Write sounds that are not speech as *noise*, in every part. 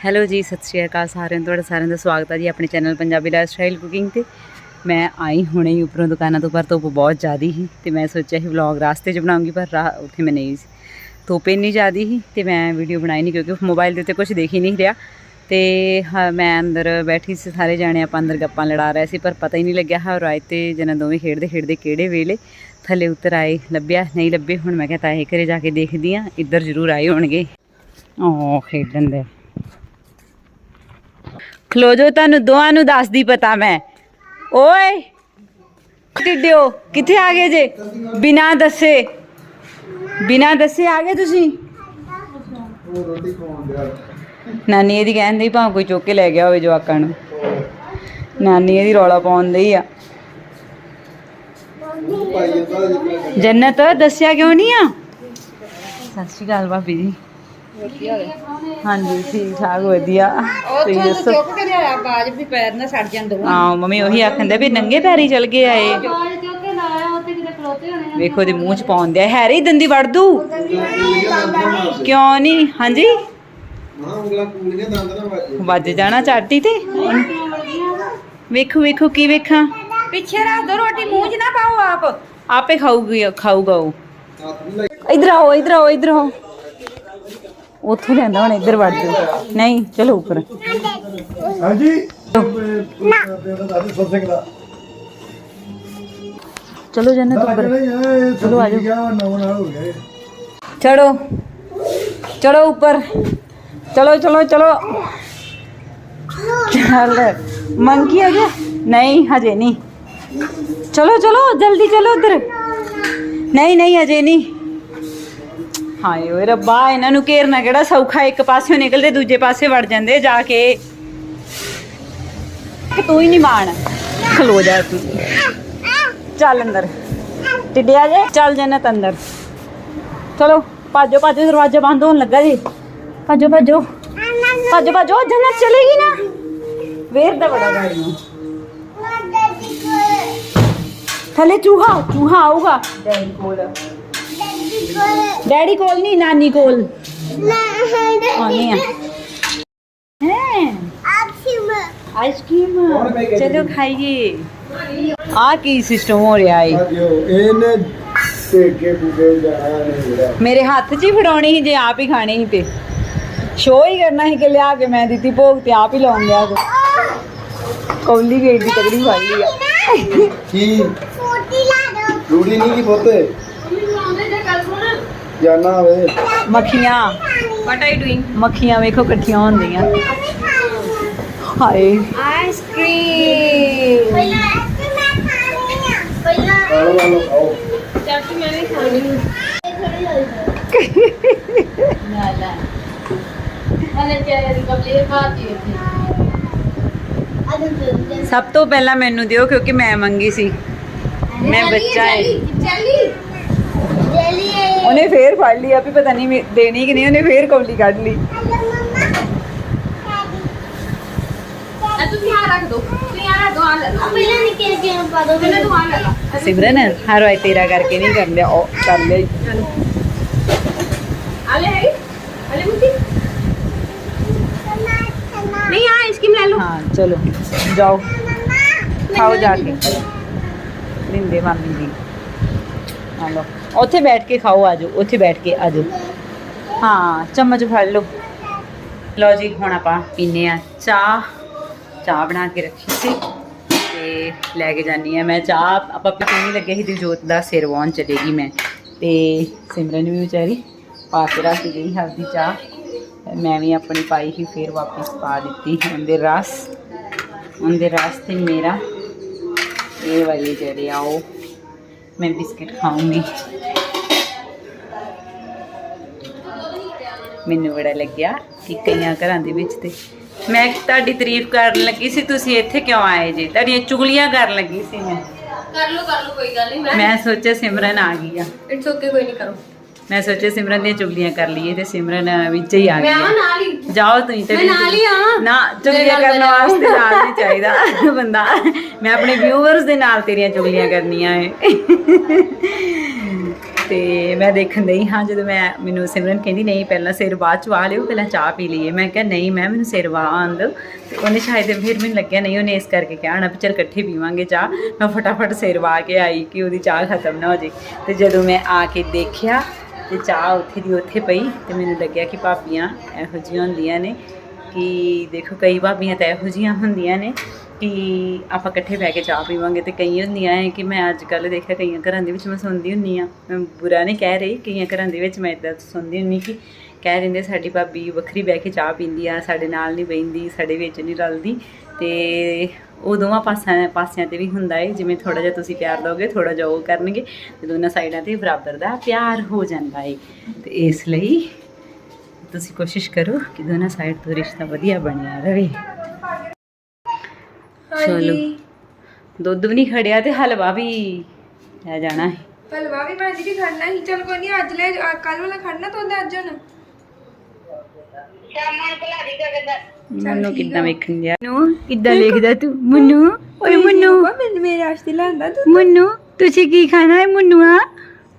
Hello ਜੀ ਸਤਿ ਸ਼੍ਰੀ ਅਕਾਲ ਸਾਰਿਆਂ ਨੂੰ। ਤੁਹਾਡਾ ਸਾਰਿਆਂ ਦਾ ਸਵਾਗਤ ਹੈ ਜੀ ਆਪਣੇ channel Punjabi lifestyle cooking ਤੇ। ਮੈਂ ਆਈ ਹੁਣੇ ਹੀ ਉੱਪਰੋਂ ਦੁਕਾਨਾਂ ਤੋਂ ਪਰ ਧੁੱਪ ਬਹੁਤ ਜ਼ਿਆਦੀ ਸੀ ਤੇ ਮੈਂ ਸੋਚਿਆ ਸੀ ਵਲੌਗ ਰਾਸਤੇ 'ਚ ਬਣਾਉਂਗੀ ਪਰ ਰਾਹ ਉੱਥੇ ਮੈਂ ਨਹੀਂ ਸੀ। ਧੁੱਪ ਇੰਨੀ ਜ਼ਿਆਦੀ ਸੀ ਤੇ ਮੈਂ ਵੀਡੀਓ ਬਣਾਈ ਨਹੀਂ ਕਿਉਂਕਿ ਮੋਬਾਈਲ ਦੇ ਉੱਤੇ ਕੁਝ ਦੇਖ ਹੀ ਨਹੀਂ ਰਿਹਾ। ਤੇ ਹਾਂ, ਮੈਂ ਅੰਦਰ ਬੈਠੀ ਸੀ ਸਾਰੇ ਜਾਣੇ ਆਪਾਂ ਅੰਦਰ ਗੱਪਾਂ ਲੜਾ ਰਹੇ ਸੀ ਪਰ ਪਤਾ ਹੀ ਨਹੀਂ ਲੱਗਿਆ ਹਾਂ ਰਾਇ ਤੇ ਜਨਾਂ ਦੋਵੇਂ ਖੇਡਦੇ ਖੇਡਦੇ ਕਿਹੜੇ ਵੇਲੇ ਥੱਲੇ ਉਤਰ ਆਏ ਲੱਭਿਆ ਨਹੀਂ ਲੱਭੇ। ਹੁਣ ਮੈਂ ਕਿਹਾ ਤਾਏ ਘਰੇ ਜਾ ਕੇ ਦੇਖਦੀ ਆ ਇੱਧਰ ਜ਼ਰੂਰ ਆਏ ਹੋਣਗੇ। ਓ ਖੇਡਣ ਦੇ। ਖਲੋ ਜੋ ਤੁਹਾਨੂੰ ਦੋਹਾਂ ਨੂੰ ਦੱਸਦੀ ਪਤਾ ਮੈਂ। ਓਏ ਟਿੱਡਿਓ ਕਿੱਥੇ ਆ ਗਏ ਜੇ? ਬਿਨਾ ਦੱਸੇ। ਬਿਨਾ ਦੱਸੇ ਆ ਗਏ ਤੁਸੀਂ? ਨਾਨੀ ਇਹਦੀ ਕਹਿੰਦੀ ਭਾਵੇਂ ਕੋਈ ਚੁੱਕ ਕੇ ਲੈ ਗਿਆ ਹੋਵੇ ਜਵਾਕਾਂ ਨੂੰ। ਨਾਨੀ ਇਹਦੀ ਰੌਲਾ ਪਾਉਣ ਡਈ ਆ। ਜੰਨਤ, ਦੱਸਿਆ ਕਿਉਂ ਨਹੀਂ ਆ? ਸਤਿ ਸ਼੍ਰੀ ਅਕਾਲ ਭਾਬੀ ਜੀ। ਹਾਂਜੀ ਠੀਕ ਠਾਕ ਵਧੀਆ। ਤੁਸੀਂ ਦੱਸੋ? ਚੁੱਕ ਕੇ ਲਿਆਇਆ ਬਾਜ ਵੀ ਪੈਰ ਨਾ ਸੜ ਜਾਂਦੇ ਹਾਂ ਮੰਮੀ ਉਹੀ ਆਖੰਦੇ ਵੀ ਨੰਗੇ ਪੈਰੀ ਚਲ ਗਏ ਆਏ ਬਾਜ ਚੁੱਕ ਕੇ ਲਾਇਆ ਉੱਥੇ ਕਿਤੇ ਖਲੋਤੇ ਹੋਣੇ ਵੇਖੋ ਦੀ ਮੂੰਹ ਚ ਪਾਉਣ ਦਿਆ। ਹੈਰੀ ਦੰਦੀ ਵੜ ਦੂ? ਕਿਉਂ ਨਹੀਂ ਹਾਂਜੀ? ਵੱਜ ਜਾਣਾ ਚਾਟੀ ਤੇ? ਵੇਖੋ ਵੇਖੋ ਕੀ ਵੇਖਾਂ। ਪਿੱਛੇ ਰੱਖ ਦੋ ਰੋਟੀ ਮੂੰਹ 'ਚ ਨਾ ਪਾਓ ਆਪ। ਆਪੇ ਖਾਊਗੀ ਖਾਊਗਾ ਉਹ। ਇਧਰ ਆਓ ਇਧਰ ਆਓ ਇਧਰ ਆਓ। ਉੱਥੋਂ ਲੈਂਦਾ ਹੁਣ ਇੱਧਰ ਵੜ ਜਾ ਨਹੀਂ ਚਲੋ ਉੱਪਰ। ਹਾਂਜੀ। ਸਭ ਸਿੰਘ ਦਾ ਚਲੋ ਜੰਨਤ ਅੱਜ ਉੱਪਰ। ਨਹੀਂ ਇਹ ਚਲੋ ਆ ਜਾਓ। ਗਿਆ ਨਵਾਂ ਨਾਲ ਹੋ ਗਿਆ ਇਹ। ਚੜੋ। ਚੜੋ ਉੱਪਰ। ਚਲੋ ਚਲੋ ਚਲੋ। ਚੱਲ। ਮੰਕੀ ਆ ਗਿਆ? ਨਹੀਂ ਹਜੇ ਨਹੀਂ। ਚਲੋ ਚਲੋ ਜਲਦੀ ਚਲੋ ਉਧਰ। ਨਹੀਂ ਨਹੀਂ ਹਜੇ ਨਹੀਂ। ਹਾਏ ਓਏ ਰੱਬਾ, ਇਹਨਾਂ ਨੂੰ ਘੇਰਨਾ ਕਿਹੜਾ ਸੌਖਾ, ਇੱਕ ਪਾਸਿਓਂ ਨਿਕਲਦੇ, ਦੂਜੇ ਪਾਸੇ ਵੜ ਜਾਂਦੇ ਜਾ ਕੇ। ਕਿ ਤੂੰ ਹੀ ਨਹੀਂ ਮਾਣ। ਖਲੋ ਜਾ ਤੂੰ। ਚੱਲ ਅੰਦਰ। ਟਿੱਡਿਆ ਜੇ ਚੱਲ ਜੰਨਤ ਅੰਦਰ। ਚਲੋ, ਭਾਜੋ ਭਾਜੋ, ਦਰਵਾਜ਼ਾ ਬੰਦ ਹੋਣ ਲੱਗਾ ਜੀ। ਭਾਜੋ ਭਾਜੋ। ਭਾਜੋ ਭਾਜੋ, ਜੰਨਤ ਚਲੇਗੀ ਨਾ? ਵੇਰ ਦਾ ਬੜਾ ਗਾੜੀ ਨੂੰ। ਥੱਲੇ ਚੂਹਾ ਚੂਹਾ ਆਊਗਾ। ਡੈਡੀ ਕੋਲ। ਡੈਡੀ ਕੋਲ ਨਹੀਂ ਨਾਨੀ ਕੋਲ ਆਉਣੀ ਆ ਹੈ ਆਈਸਕ੍ਰੀਮ ਚਲੋ ਖਾਈਏ ਆ ਕੀ ਸਿਸਟਮ ਹੋ ਰਿਹਾ ਏ ਅੱਜ ਇਹਨੇ ਟੇਕੇ ਬੁਗੇ ਜਾਣਾ ਨਹੀਂ ਜਿਹੜਾ ਮੇਰੇ ਹੱਥ 'ਚ ਹੀ ਫੜਾਉਣੀ ਸੀ ਜੇ ਆਪ ਹੀ ਖਾਣੀ ਸੀ ਤੇ ਸ਼ੋਅ ਹੀ ਕਰਨਾ ਸੀ ਕਿ ਲਿਆ ਕੇ ਮੈਂ ਦਿੱਤੀ ਭੋਗ ਤੇ ਆਪ ਹੀ ਲਾਉਣ ਲਿਆ ਕੋ ਕੌਲੀ ਜਾਣਾ ਵੇ ਮੱਖੀਆਂ। ਵਾਟ ਆਰ ਯੂ ਡੂਇੰਗ ਮੱਖੀਆਂ ਵੇਖੋ ਇਕੱਠੀਆਂ ਹੁੰਦੀਆਂ। ਹਾਏ। ਆਈਸਕ੍ਰੀਮ ਆਲੋ ਆਲੋ ਖਾਓ। ਚਾਚੀ ਮੈਂ ਵੀ ਖਾਣੀ ਅਨੇ ਚਾਹ ਦੀ ਕਪਲੇ ਖਾਤੀ ਸਭ ਤੋਂ ਪਹਿਲਾਂ ਮੈਨੂੰ ਦਿਓ ਕਿਉਂਕਿ ਮੈਂ ਮੰਗੀ ਸੀ। ਮੈਂ ਬੱਚਾ ਹੈ ਚੱਲੀ ਉਹਨੇ ਫੇਰ ਫੜ ਲਈ ਆ ਵੀ ਪਤਾ ਨਹੀਂ ਮੇ- ਦੇਣੀ ਕਿ ਨਹੀਂ ਉਹਨੇ ਫੇਰ ਕੌਲੀ ਕੱਢ ਲਈ ਆ ਤੁਸੀਂ ਆ ਰੱਖ ਦੋ ਤੁਸੀਂ ਆ ਰੱਖ ਦੋ ਆ ਲੈ ਲਓ ਪਹਿਲਾਂ ਤੂੰ ਆ ਲੈ ਲਾ ਸਿਮਰਨ ਹਰ ਵਾਰ ਤੇਰਾ ਕਰਕੇ ਨਹੀਂ ਕਰ ਲਿਆ ਉਹ ਉੱਥੇ ਬੈਠ ਕੇ ਖਾਓ, ਆਜੋ, ਉੱਥੇ ਬੈਠ ਕੇ ਆਜੋ। ਹਾਂ, ਚਮਚ ਫੜ ਲਓ। ਲਓ ਜੀ, ਹੁਣ ਆਪਾਂ ਪੀਨੇ ਆ ਚਾਹ। ਚਾਹ ਬਣਾ ਕੇ ਰੱਖੀ ਸੀ ਤੇ ਲੈ ਕੇ ਜਾਨੀ ਆ ਮੈਂ ਚਾਹ। ਆਪਾਂ ਪੀਣੀ ਲੱਗੇ ਸੀ, ਦਿਲਜੋਤ ਦਾ ਸਿਰ ਵਾਉਣ ਚਲੇਗੀ ਮੈਂ। ਤੇ ਸਿਮਰਨ ਵੀ ਵਿਚਾਰੀ ਪਾ ਕੇ ਰੱਖ ਗਈ ਹਲਦੀ ਚਾਹ। ਮੈਂ ਵੀ ਆਪਣੀ ਪਾਈ ਸੀ, ਫਿਰ ਵਾਪਸ ਪਾ ਦਿੱਤੀ ਉਹਦੇ ਰਸ। ਉਹਦੇ ਰਸ ਤੇ ਮੇਰਾ ਇਹ ਵਾਲੇ ਜਿਹੜੇ ਆ ਉਹ ਮੈਂ ਬਿਸਕਿਟ ਖਾਊਂਗੀ। ਮੈਨੂੰ ਬੜਾ ਲੱਗਿਆ ਕਿ ਕਈਆਂ ਘਰਾਂ ਦੇ ਵਿੱਚ ਤੇ ਮੈਂ ਤੁਹਾਡੀ ਤਾਰੀਫ ਕਰਨ ਲੱਗੀ ਸੀ ਤੁਸੀਂ ਇੱਥੇ ਕਿਉਂ ਆਏ ਜੀ? ਤੁਹਾਡੀਆਂ ਚੁਗਲੀਆਂ ਕਰਨ ਲੱਗੀ ਸੀ ਮੈਂ। ਕਰ ਲਓ ਕਰ ਲਓ ਕੋਈ ਗੱਲ ਨਹੀਂ ਮੈਂ ਸੋਚਿਆ ਸਿਮਰਨ ਆ ਗਈ ਆ। ਇਟਸ ਓਕੇ ਕੋਈ ਨਹੀਂ ਕਰੋ। ਮੈਂ ਸੋਚਿਆ ਸਿਮਰਨ ਦੀਆਂ ਚੁਗਲੀਆਂ ਕਰ ਲਈਏ ਤੇ ਸਿਮਰਨ ਵਿੱਚ ਹੀ ਆ ਗਈ ਮੈਂ ਆ। ਆ ਨਾਲ ਹੀ ਜਾਓ ਤੁਸੀਂ ਤੇ ਮੈਂ ਨਾਲ ਹੀ ਆਵਾਂ। ਨਾ ਚੁਗਲੀਆਂ ਕਰਨ। ਵਾਸਤੇ ਨਾਲ ਨਹੀਂ ਚਾਹੀਦਾ ਬੰਦਾ। ਮੈਂ ਆਪਣੇ ਵਿਊਵਰਸ ਦੇ ਨਾਲ ਤੇਰੀਆਂ ਚੁਗਲੀਆਂ ਕਰਨੀਆਂ ਏ ਤੇ ਮੈਂ ਦੇਖਣ ਦਈ ਹਾਂ ਜਦੋਂ ਮੈਂ ਮੈਨੂੰ ਸਿਮਰਨ ਕਹਿੰਦੀ ਨਹੀਂ ਪਹਿਲਾਂ ਸਿਰ ਬਾਅਦ ਚ ਵਾ ਲਿਓ ਪਹਿਲਾਂ ਚਾਹ ਪੀ ਲਈਏ। ਮੈਂ ਕਿਹਾ ਨਹੀਂ ਮੈਂ ਮੈਨੂੰ ਸਿਰ ਵਾ ਆਂਦ। ਉਹਨੇ ਸ਼ਾਇਦ ਫਿਰ ਮੈਨੂੰ ਲੱਗਿਆ ਨਹੀਂ ਉਹਨੇ ਇਸ ਕਰਕੇ ਕਿਹਾ ਹੋਣਾ ਚਲ ਇਕੱਠੇ ਪੀਵਾਂਗੇ ਚਾਹ। ਮੈਂ ਫਟਾਫਟ ਸਿਰ ਵਾ ਕੇ ਆਈ ਕਿ ਉਹਦੀ ਚਾਹ ਖਤਮ ਨਾ ਹੋ ਜੇ। ਤੇ ਜਦੋਂ ਮੈਂ ਆ ਕੇ ਦੇਖਿਆ ਤੇ ਚਾਹ ਉੱਥੇ ਦੀ ਉੱਥੇ ਪਈ ਤੇ ਮੈਨੂੰ ਲੱਗਿਆ ਕਿ ਭਾਬੀਆਂ ਇਹੋ ਜਿਹੀਆਂ ਹੁੰਦੀਆਂ ਨੇ ਕਿ ਦੇਖੋ ਕਈ ਭਾਬੀਆਂ ਤਾਂ ਇਹੋ ਜਿਹੀਆਂ ਹੁੰਦੀਆਂ ਨੇ ਕਿ ਆਪਾਂ ਇਕੱਠੇ ਬਹਿ ਕੇ ਚਾਹ ਪੀਵਾਂਗੇ ਤੇ ਕਈ ਹੁੰਦੀਆਂ ਹੈ ਕਿ ਮੈਂ ਅੱਜ ਕੱਲ ਦੇਖਿਆ ਕਈਆਂ ਘਰਾਂ ਦੇ ਵਿੱਚ ਮੈਂ ਸੁਣਦੀ ਹੁੰਨੀ ਆ ਮੈਂ ਬੁਰਾ ਨਹੀਂ ਕਹਿ ਰਹੀ, ਕਈਆਂ ਘਰਾਂ ਦੇ ਵਿੱਚ ਮੈਂ ਇਦਾਂ ਸੁਣਦੀ ਹੁੰਨੀ ਕਿ ਕਹਿ ਦਿੰਦੇ ਸਾਡੀ ਭਾਬੀ ਵੱਖਰੀ ਬਹਿ ਕੇ ਚਾਹ ਪੀਂਦੀ ਆ, ਸਾਡੇ ਨਾਲ ਨਹੀਂ ਬਹਿੰਦੀ, ਸਾਡੇ ਵਿੱਚ ਨਹੀਂ ਰਲਦੀ ਤੇ ਉਹ ਦੋਵਾਂ ਪਾਸਿਆਂ ਪਾਸਿਆਂ ਤੇ ਵੀ ਹੁੰਦਾ ਹੈ ਜਿਵੇਂ ਥੋੜਾ ਜਿਹਾ ਤੁਸੀਂ ਪਿਆਰ ਦੋਗੇ ਥੋੜਾ ਜਿਹਾ ਉਹ ਕਰਨਗੇ ਤੇ ਦੋਨਾਂ ਸਾਈਡਾਂ ਤੇ ਬਰਾਬਰ ਦਾ ਪਿਆਰ ਹੋ ਜਾਂਦਾ ਹੈ ਤੇ ਇਸ ਲਈ ਤੁਸੀਂ ਕੋਸ਼ਿਸ਼ ਕਰੋ ਕਿ ਦੋਨਾਂ ਸਾਈਡ ਤੋਂ ਰਿਸ਼ਤਾ ਵਧੀਆ ਬਣਿਆ ਰਹੇ ਚਲੋ ਦੁੱਧ ਵੀ ਨਹੀਂ ਖੜਿਆ ਤੇ ਹਲਵਾ ਵੀ ਲੈ ਜਾਣਾ ਹੈ ਹਲਵਾ ਵੀ ਭਾਜੀ ਵੀ ਖੜਨਾ ਹੀ ਚਲ ਕੋਈ ਨਹੀਂ ਅੱਜ ਲੈ ਕੱਲ ਵਾਲਾ ਖੜਨਾ ਤਾਂ ਅੱਜ ਹੁਣ? ਮੈਨੂੰ ਕਿੱਦਾਂ ਵੇਖਣ ਗਿਆ ਨੂੰ ਕਿੱਦਾਂ ਲਿਖਦਾ ਤੂੰ? ਮੁੰਨੂ ਓਏ ਮੁੰਨੂ। ਮੈਂ ਮੇਰੇ ਵਾਸਤੇ ਲਿਆਂਦਾ ਤੂੰ ਮੁੰਨੂ ਤੁਸੀਂ ਕੀ ਖਾਣਾ ਹੈ ਮੁੰਨੂਆ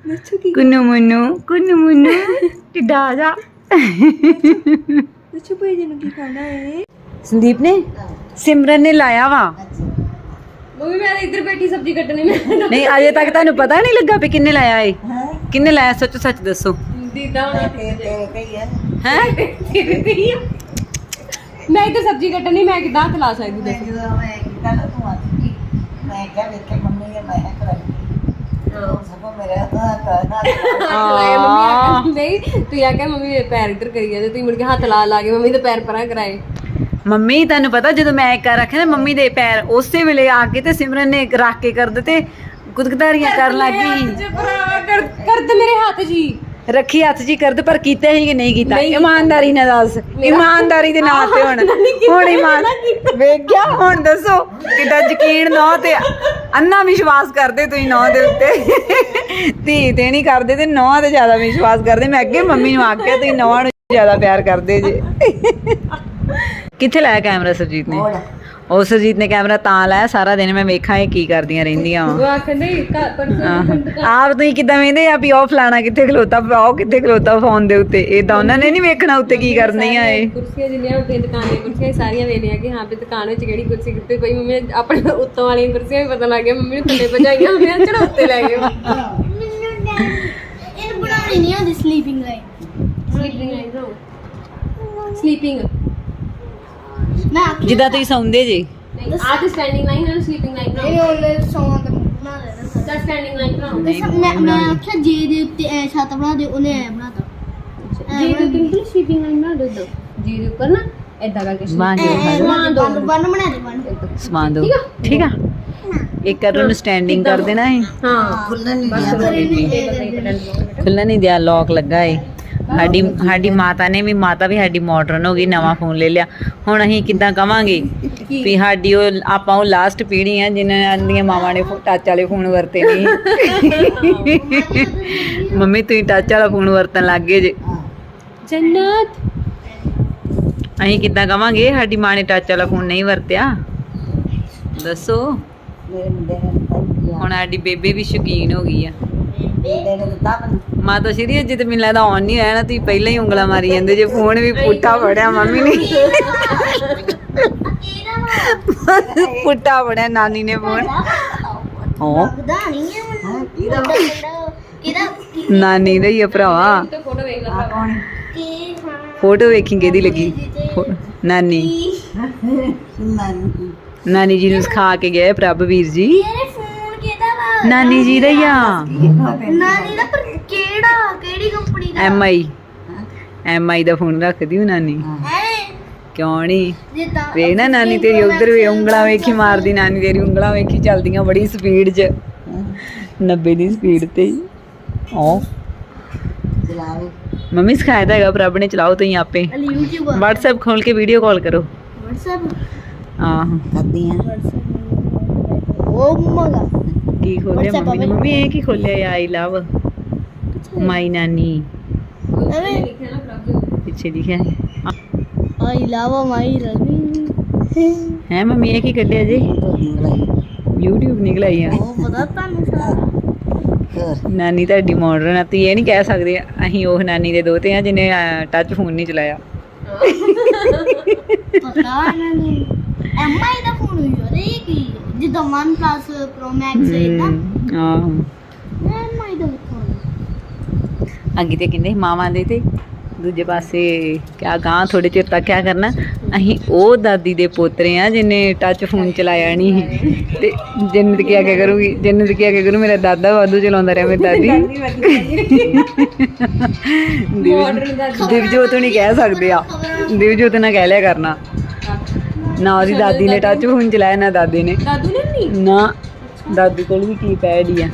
ਦੱਸੋ ਕੀ ਕੁੰਨੂ ਮੁੰਨੂ ਕੁੰਨੂ ਮੁੰਨੂ ਕਿੱਦਾਂ ਆ ਜਾ। ਦੱਸੋ ਭਾਈ ਜੀ ਨੂੰ ਕੀ ਖਾਣਾ ਹੈ। ਸੰਦੀਪ ਨੇ? ਸਿਮਰਨ ਨੇ ਲਾਇਆ ਵਾ। ਮੰਮੀ ਮੈਂ ਤਾਂ ਇੱਧਰ ਬੈਠੀ ਸਬਜ਼ੀ ਕੱਟਣੀ ਮੈਂ ਨਹੀਂ ਅਜੇ ਤੱਕ ਤੁਹਾਨੂੰ ਪਤਾ ਨਹੀਂ ਲੱਗਾ ਵੀ ਕਿੰਨੇ ਲਾਇਆ ਏ। ਕਿੰਨੇ ਲਾਇਆ ਸੱਚ ਸੱਚ ਦੱਸੋ। ਦੀਦਾ ਹੋਣਾ ਹੈ ਮੈਂ ਇੱਧਰ ਸਬਜ਼ੀ ਕੱਟਣੀ ਮੈਂ ਕਿਦਾਂ ਹੱਥ ਲਾ ਸਕਦੀ ਦੱਸੋ? ਆ ਨਹੀਂ ਤੂੰ ਆ ਕੇ ਮੰਮੀ ਮੇਰੇ *laughs* ਪੈਰ ਇੱਧਰ ਕਰੀ ਜਾਂਦੇ ਤੂੰ ਮੁੜ ਕੇ ਹੱਥ ਲਾ ਲਾ ਕੇ ਮੰਮੀ ਦੇ ਪੈਰ ਪਰਾਂ ਕਰਾਏ। ਮੰਮੀ ਤੁਹਾਨੂੰ ਪਤਾ ਜਦੋਂ ਮੈਂ ਇੱਕ ਰੱਖਿਆ ਨਾ ਮੰਮੀ ਦੇ ਪੈਰ ਉਸੇ ਵੇਲੇ ਆ ਕੇ ਤੇ ਸਿਮਰਨ ਨੇ ਰੱਖ ਕੇ ਕਰ ਦਿੱਤੇ ਗੁਦਗਦਾਰੀਆਂ ਕਰਨ ਲੱਗੀ ਕਰ ਕਰ ਦੇ ਮੇਰੇ ਹੱਥ ਜੀ ਰੱਖੀ ਹੱਥ ਜੀ ਕਰਦ ਪਰ ਕੀਤਾ ਹੀ ਕਿ ਨਹੀਂ ਕੀਤਾ। ਇਮਾਨਦਾਰੀ ਨਾਲ ਦੱਸ। ਇਮਾਨਦਾਰੀ ਦੇ ਨਾਂ ਤੇ ਹੁਣ। ਹੁਣ ਇਮਾਨ ਵੇਖ ਗਿਆ ਹੁਣ ਦੱਸੋ ਕਿੱਦਾਂ ਯਕੀਨ ਨਾ ਤੇ ਅੰਨਾ ਵਿਸ਼ਵਾਸ ਕਰਦੇ ਤੁਸੀਂ ਨੌ ਦੇ ਉੱਤੇ। ਧੀ ਤੇ ਨਹੀਂ ਕਰਦੇ ਤੇ ਨੌ ਤੇ ਜ਼ਿਆਦਾ ਵਿਸ਼ਵਾਸ ਕਰਦੇ। ਮੈਂ ਅੱਗੇ ਮੰਮੀ ਨੂੰ ਆਖਿਆ ਤੁਸੀਂ ਨੌਂ ਨੂੰ ਜ਼ਿਆਦਾ ਪਿਆਰ ਕਰਦੇ ਜੇ। ਕਿੱਥੇ ਲਾਇਆ ਕੈਮਰਾ ਸਰਜੀਤ ਨੇ? ਉਹ ਸਰਜੀਤ ਨੇ ਕੈਮਰਾ ਤਾਂ ਲਾਇਆ ਸਾਰਾ ਦਿਨ ਮੈਂ ਵੇਖਾਂ ਇਹ ਕੀ ਕਰਦੀਆਂ ਰਹਿੰਦੀਆਂ ਵਾ। ਉਹ ਆਖਣ ਨਹੀਂ ਪਰਸੋਂ ਆਪ ਤੁਸੀਂ ਕਿਦਾਂ ਵੇਂਦੇ ਆ ਵੀ ਉਹ ਫਲਾਣਾ ਕਿੱਥੇ ਖਲੋਤਾ ਪਾਓ ਕਿੱਥੇ ਖਲੋਤਾ ਫੋਨ ਦੇ ਉੱਤੇ? ਇਹ ਤਾਂ ਉਹਨਾਂ ਨੇ ਨਹੀਂ ਵੇਖਣਾ ਉੱਤੇ ਕੀ ਕਰਦੀਆਂ ਏ ਕੁਰਸੀਆਂ ਜਿੰਨੀਆਂ ਹੁੰਦੀਆਂ ਦੁਕਾਨ ਦੀਆਂ ਕੁਰਸੀਆਂ ਸਾਰੀਆਂ ਵੇਲੀਆਂ ਕਿ ਹਾਂ ਵੀ ਦੁਕਾਨ ਵਿੱਚ ਕਿਹੜੀ ਕੁਰਸੀ ਕਿੱਥੇ ਕੋਈ ਮੰਮੀ ਆਪਣੇ ਉੱਤੋਂ ਵਾਲੀਆਂ ਕੁਰਸੀਆਂ ਵੀ ਪਤਾ ਲੱਗ ਗਿਆ ਮੰਮੀ ਨੇ ਥੱਲੇ ਭਜਾਈਆਂ ਹੁੰਦੀਆਂ ਚੜਾ ਉੱਤੇ ਲੈ ਗਏ। ਇਹ ਬਣਾਉਣੀ ਨਹੀਂ ਆਉਂਦੀ sleeping line sleeping line sleeping ਮੈਂ ਜਿੱਦਾਂ ਤੁਸੀਂ ਸੌਂਦੇ ਜੇ। ਨਹੀਂ ਆਹ ਤੇ ਸਟੈਂਡਿੰਗ ਲਾਈਨ ਹੈ ਸਲੀਪਿੰਗ ਲਾਈਨ ਇਹ ਬਣਾਓ ਉਹਲੇ ਸੌਂ ਤੇ ਬਣਾ ਲੈਣਾ ਤਾਂ ਸਟੈਂਡਿੰਗ ਲਾਈਨ ਬਣਾਓ। ਮੈਂ ਮੈਂ ਆਖਿਆ ਜੇ ਦੇ ਉੱਤੇ ਐ ਛੱਤ ਬਣਾ ਦੇ ਉਹਨੇ ਐ ਬਣਾਤਾ ਜੀ ਦੇ ਉੱਤੇ ਸਲੀਪਿੰਗ ਲਾਈਨ ਬਣਾ ਦੋ ਜੀ ਦੇ ਉੱਪਰ ਨਾ ਏਦਾਂ ਕਰਕੇ ਸਮਾਨ ਐ ਜੋ ਬਣ ਬਣ ਬਣਾ ਦੇ ਬਣ। ਸਮਾਨ ਦੋ। ਠੀਕ ਆ? ਇੱਕ ਕਰਨ ਨੂੰ ਸਟੈਂਡਿੰਗ ਕਰ ਦੇਣਾ ਹੈ ਹਾਂ। ਖੁੱਲਣ ਨਹੀਂ ਦਿਆ ਖੁੱਲ੍ਹਾ ਨਹੀਂ ਦਿਆ ਲੌਕ ਲੱਗਾ ਏ। ਸਾਡੀ ਸਾਡੀ ਮਾਤਾ ਨੇ ਵੀ ਮਾਤਾ ਵੀ ਸਾਡੀ ਮਾਡਰਨ ਹੋ ਗਈ ਨਵਾਂ ਫੋਨ ਲੈ ਲਿਆ। ਹੁਣ ਅਸੀਂ ਕਿੱਦਾਂ ਕਵਾਂਗੇ ਵੀ ਸਾਡੀ ਉਹ ਆਪਾਂ ਉਹ ਲਾਸਟ ਪੀੜ੍ਹੀ ਆ ਜਿਨ੍ਹਾਂ ਦੀਆਂ ਮਾਵਾਂ ਨੇ ਟੱਚ ਵਾਲੇ ਫੋਨ ਵਰਤੇ ਨਹੀਂ ਮੰਮੀ ਤੁਸੀਂ ਟੱਚ ਵਾਲਾ ਫੋਨ ਵਰਤਣ ਲੱਗ ਗਏ ਜੇ। ਜੰਨਤ! ਅਸੀਂ ਕਿੱਦਾਂ ਕਵਾਂਗੇ ਸਾਡੀ ਮਾਂ ਨੇ ਟੱਚ ਵਾਲਾ ਫੋਨ ਨਹੀਂ ਵਰਤਿਆ? ਦੱਸੋ। ਹੁਣ ਸਾਡੀ ਬੇਬੇ ਵੀ ਸ਼ੌਕੀਨ ਹੋ ਗਈ ਆ। ਮਾਤਾ ਸ਼੍ਰੀ ਅਜੇ ਤੇ ਮੈਨੂੰ ਲੱਗਦਾ ਆਨ ਨਹੀਂ ਹੋਇਆ ਨਾ ਤੁਸੀਂ ਪਹਿਲਾਂ ਹੀ ਉਂਗਲਾਂ ਮਾਰੀ ਜਾਂਦੇ ਜੇ ਫੋਨ ਵੀ ਪੁੱਠਾ ਫੜਿਆ ਮੰਮੀ ਨੇ। ਪੁੱਠਾ ਫੜਿਆ ਨਾਨੀ ਨੇ ਫੋਨ। ਹਾਂ। ਲੱਗਦਾ ਨਹੀਂ ਹੈ ਮੈਨੂੰ। ਕਿਹਦਾ? ਕਿਹਦਾ ਨਾਨੀ ਦਾ ਹੀ ਆ ਭਰਾਵਾ। ਫੋਟੋ ਵੇਖ ਲੈ ਭਰਾ ਕੀ ਹਾਂ। ਫੋਟੋ ਵੇਖੀ ਕਿਹਦੀ ਲੱਗੀ? ਫੋ- ਨਾਨੀ। ਨਾਨੀ। ਜੀ ਨੂੰ ਸਿਖਾ ਕੇ ਗਏ ਪ੍ਰਭ ਵੀਰ ਜੀ। ਤੇਰੇ ਫੋਨ ਕਿਹਦਾ ਵਾ? ਨਾਨੀ ਜੀ ਦਾ ਹੀ ਆ। ਨਾਨੀ ਦਾ ਪਰ ਕਿਹੜਾ? ਕਿਹੜੀ ਕੰਪਨੀ ਦਾ? ਐਮ ਆਈ ਐਮ ਆਈ ਦਾ ਫੋਨ ਰੱਖਦੀ ਉਹ ਨਾਨੀ। ਹੈ। ਕਿਉਂ ਨਹੀਂ ਵੇ ਨਾ ਨਾਨੀ ਤੇਰੀ ਉਧਰ ਵੀ ਉਂਗਲਾਂ ਵੇਖੀ ਮਾਰਦੀ ਨਾਨੀ ਤੇਰੀ ਉਂਗਲਾਂ ਵੇਖੀ ਚੱਲਦੀਆਂ ਬੜੀ ਸਪੀਡ 'ਚ। 90 ਦੀ ਸਪੀਡ ਤੇ ਹੀ। ਓ ਮੰਮੀ ਸਿਖਾਇਆ ਤਾਂ ਹੈਗਾ ਪ੍ਰਭ ਨੇ ਚਲਾਓ ਤੁਸੀਂ ਆਪੇ। ਅਲੀ YouTube WhatsApp ਖੋਲ ਕੇ ਵੀਡੀਓ ਕਾਲ ਕਰੋ। WhatsApp? ਆਹੋ। ਉਹ ਮਗਾ ਕੀ ਖੋਲਿਆ WhatsApp ਮੰਮੀ ਨੇ? ਆਪੇ। ਮੰਮੀ ਇਹ ਕੀ ਖੋਲਿਆ ਆਈ ਲਵ। ਮਾਈ ਨਾਨੀ। ਪ੍ਰਭ ਪਿੱਛੇ ਲਿਖਿਆ ਹੈ ਆਈ ਲਵ ਮਾਈ ਰਵੀ। ਹੈ ਮੰਮੀ ਇਹ ਕੀ ਕੱਢਿਆ ਜੀ? YouTube ਨਿਕਲ ਆਈ ਆ। ਉਹ ਪਤਾ ਤੁਹਾਨੂੰ ਸਾਰਾ। ਘਰ ਨਾਨੀ ਤੁਹਾਡੀ ਮਾਡਰਨ ਆ ਤੁਸੀਂ ਇਹ ਨਹੀਂ ਕਹਿ ਸਕਦੇ ਅਸੀਂ ਉਹ ਨਾਨੀ ਦੇ ਦੋਤੇ ਆ ਜਿਹਨੇ ਟੱਚ ਫੋਨ ਨਹੀਂ ਚਲਾਇਆ। ਪਤਾ ਇਹਨਾਂ ਨੂੰ। ਐਮਆਈ ਦਾ ਫੋਨ ਹੋਈ ਉਹਦੇ ਇਹ ਕੀ ਜਿੱਦਾਂ 1 Plus Pro Max ਹੈ ਤਾਂ ਹਮ, ਆਹੋ ਐਮਆਈ ਦਾ ਫੋਨ ਅੱਗੇ ਤੇ ਕਹਿੰਦੇ ਮਾਵਾਂ ਦੇ ਤੇ ਦੂਜੇ ਪਾਸੇ ਕਿਆ ਗਾਂ ਥੋੜੇ ਚਿਰ ਤੱਕ ਕਿਆ ਕਰਨਾ। ਅਸੀਂ ਉਹ ਦਾਦੀ ਦੇ ਪੋਤਰੇ ਆ ਜਿਹਨੇ ਟੱਚ ਫੋਨ ਚਲਾਇਆ ਨਹੀਂ ਤੇ ਜੰਨਤ ਕੀ ਆਗੇ ਕਰੂਗੀ ਜੰਨਤ ਕੀ ਆਗੇ ਕਰੂ ਮੇਰਾ ਦਾਦਾ ਵਾਧੂ ਚਲਾਉਂਦਾ ਰਿਹਾ ਮੇਰੀ ਦਾਦੀ। *laughs* ਦਿਵਜੋਤ ਨਹੀਂ ਕਹਿ ਸਕਦੇ ਆ। ਦਿਵਜੋਤ ਨਾ ਕਹਿ ਲਿਆ ਕਰਨਾ। ਨਾ ਉਹਦੀ ਦਾਦੀ ਨੇ ਟੱਚ ਫੋਨ ਚਲਾਇਆ ਨਾ ਦਾਦੇ ਨੇ। ਦਾਦੂ ਨੇ ਨਹੀਂ ਨਾ? ਦਾਦੀ ਕੋਲ ਵੀ ਕੀ ਹੀ ਆ।